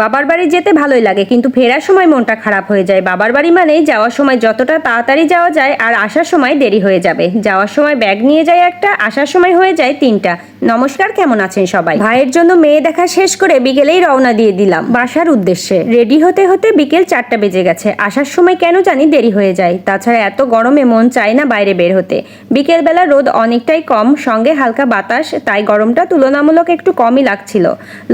বাবার বাড়ি যেতে ভালোই লাগে, কিন্তু ফেরার সময় মনটা খারাপ হয়ে যায়। বাবার বাড়ি মানেই যাওয়ার সময় যতটা তাড়াতাড়ি যাওয়া যায় আর আসার সময় দেরি হয়ে যাবে। যাওয়ার সময় ব্যাগ নিয়ে যায় একটা, আসার সময় হয়ে যায় তিনটা। নমস্কার, কেমন আছেন সবাই? ভাইয়ের জন্য মেয়ে দেখা শেষ করে বিকেলেই রওনা দিয়ে দিলাম। বাসার উদ্দেশ্যে। রেডি হতে হতে বিকেল চারটা বেজে গেছে। আসার সময় কেন জানি দেরি হয়ে যায়। তাছাড়া এত গরমে মন চায় না বাইরে বের হতে। বিকেলবেলা রোদ অনেকটাই কম, সঙ্গে হালকা বাতাস, তাই গরমটা তুলনামূলক একটু কমই লাগছিল।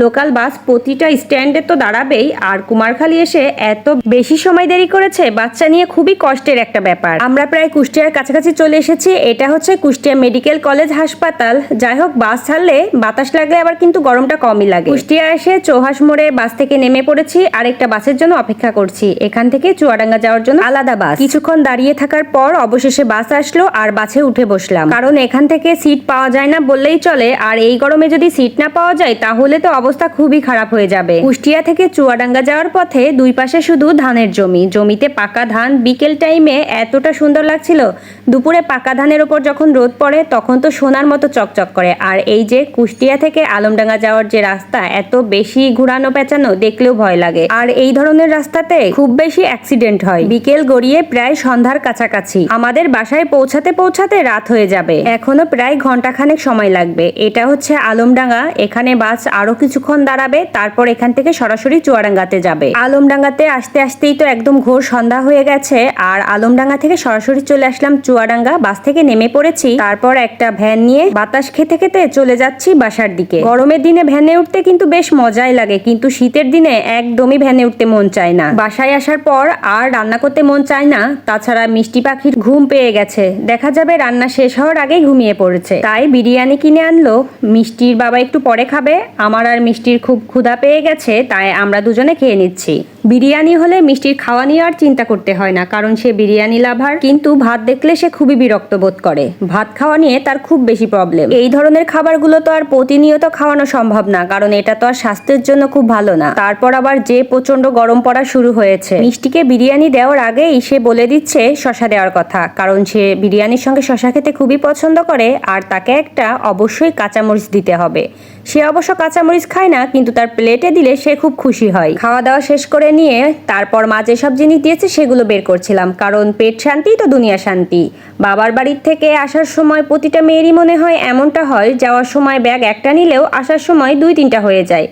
লোকাল বাস প্রতিটা স্ট্যান্ডে তো দাঁড়াবেই। আর কুমারখালী এসে এত বেশি সময় দেরি করেছে, বাচ্চা নিয়ে খুবই কষ্টের একটা ব্যাপার। আমরা প্রায় কুষ্টিয়ার কাছাকাছি চলে এসেছি। এটা হচ্ছে কুষ্টিয়া মেডিকেল কলেজ হাসপাতাল। যাই হোক, বাস ছাড়লে বাতাস লাগলে আবার কিন্তু গরমটা কমই লাগে। কুষ্টিয়া এসে চৌহাস মোড়ে বাস থেকে নেমে পড়েছি। আর একটা বাসের জন্য অপেক্ষা করছি। এখান থেকে চুয়াডাঙ্গা যাওয়ার জন্য আলাদা বাস। কিছুক্ষণ দাঁড়িয়ে থাকার পর অবশেষে বাস আসলো আর বাসে উঠে বসলাম। কারণ এখান থেকে সিট পাওয়া যায় না বললেই চলে। আর এই গরমে যদি সিট না পাওয়া যায়, তাহলে তো অবস্থা খুবই খারাপ হয়ে যাবে। কুষ্টিয়া থেকে চুয়াডাঙ্গা যাওয়ার পথে দুই পাশে শুধু ধানের জমি। জমিতে পাকা ধান বিকেল টাইমে এতটা সুন্দর লাগছিল। দুপুরে পাকা ধানের ওপর যখন রোদ পড়ে, তখন তো সোনার মতো চকচক করে। আর এই যে কুষ্টিয়া থেকে আলমডাঙ্গা যাওয়ার যে রাস্তা, এত বেশি ঘুরানো পেঁচানো দেখলেও ভয় লাগে। আর এই ধরনের রাস্তাতে খুব বেশি অ্যাক্সিডেন্ট হয়। বিকেল গড়িয়ে প্রায় সন্ধ্যার কাছাকাছি। আমাদের বাসায় পৌঁছাতে পৌঁছাতে রাত হয়ে যাবে। এখনও প্রায় ঘন্টাখানেক সময় লাগবে। এটা হচ্ছে আলমডাঙ্গা। এখানে বাস আরও কিছুক্ষণ দাঁড়াবে। তারপর এখান থেকে সরাসরি চুয়াডাঙ্গাতে যাবে। আলমডাঙ্গাতে আসতে আসতেই তো একদম ঘোর সন্ধ্যা হয়ে গেছে। আর আলমডাঙ্গা থেকে সরাসরি চলে আসলাম চুয়াডাঙ্গা। বাস থেকে নেমে পড়েছি। তারপর একটা ভ্যান নিয়ে বাতাস খেতে খেতে চলে যাচ্ছি বাসার দিকে। গরমের দিনে ভ্যানে উঠতে কিন্তু বেশ মজাই লাগে। কিন্তু শীতের দিনে একদমই ভ্যানে উঠতে মন চায় না। বাসায় আসার পর আর রান্না করতে মন চায় না। তাছাড়া মিষ্টি পাখির ঘুম পেয়ে গেছে। দেখা যাবে রান্না শেষ হওয়ার আগেই ঘুমিয়ে পড়েছে। তাই বিরিয়ানি কিনে আনলো। মিষ্টির বাবা একটু পরে খাবে। আমার আর মিষ্টির খুব ক্ষুধা পেয়ে গেছে। তাই আমরা দুজনে খেয়ে নিচ্ছি। বিরিয়ানি হলে মিষ্টির খাওয়া নিয়ে আর চিন্তা করতে হয় না, কারণ সে বিরিয়ানি লাভার। কিন্তু ভাত দেখলে সে খুবই বিরক্ত বোধ করে। ভাত খাওয়া নিয়ে তার খুব বেশি প্রবলেম এই ধরনের খাবারগুলো তো আর প্রতিনিয়ত খাওয়ানো সম্ভব না, কারণ এটা তো আর স্বাস্থ্যের জন্য খুব ভালো না। তারপর আবার যে প্রচণ্ড গরম পড়া শুরু হয়েছে। মিষ্টিকে বিরিয়ানি দেওয়ার আগেই সে বলে দিচ্ছে শশা দেওয়ার কথা, কারণ সে বিরিয়ানির সঙ্গে শশা খেতে খুবই পছন্দ করে, আর তাকে একটা অবশ্যই কাঁচামরিচ দিতে হবে। সে অবশ্য কাঁচামরিচ খায় না, কিন্তু তার প্লেটে দিলে সে খুব খুশি হয়। খাওয়া দাওয়া শেষ করে নিয়ে তারপর মা যেসব জিনিস দিয়েছে সেগুলো বের করছিলাম, কারণ পেট শান্তি তো দুনিয়া শান্তি। বাবার বাড়ির থেকে আসার সময় প্রতিটা মেয়েরই মনে হয় এমনটা হয়, যাওয়ার সময় ব্যাগ একটা নিলেও আসার সময় দুই তিনটা হয়ে যায়।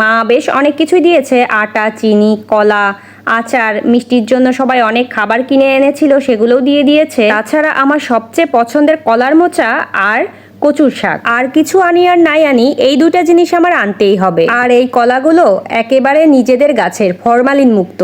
মা বেশ অনেক কিছুই দিয়েছে, আটা, চিনি, কলা, আচার, মিষ্টির জন্য সবাই অনেক খাবার কিনে এনেছিল, সেগুলোও দিয়ে দিয়েছে। তাছাড়া আমার সবচেয়ে পছন্দের কলার মোচা আর কচুর শাক। আর কিছু আনি আর নাই আনি, এই দুটা জিনিস আমার আনতেই হবে। আর এই কলাগুলো একেবারে নিজেদের গাছের ফরমালিন মুক্ত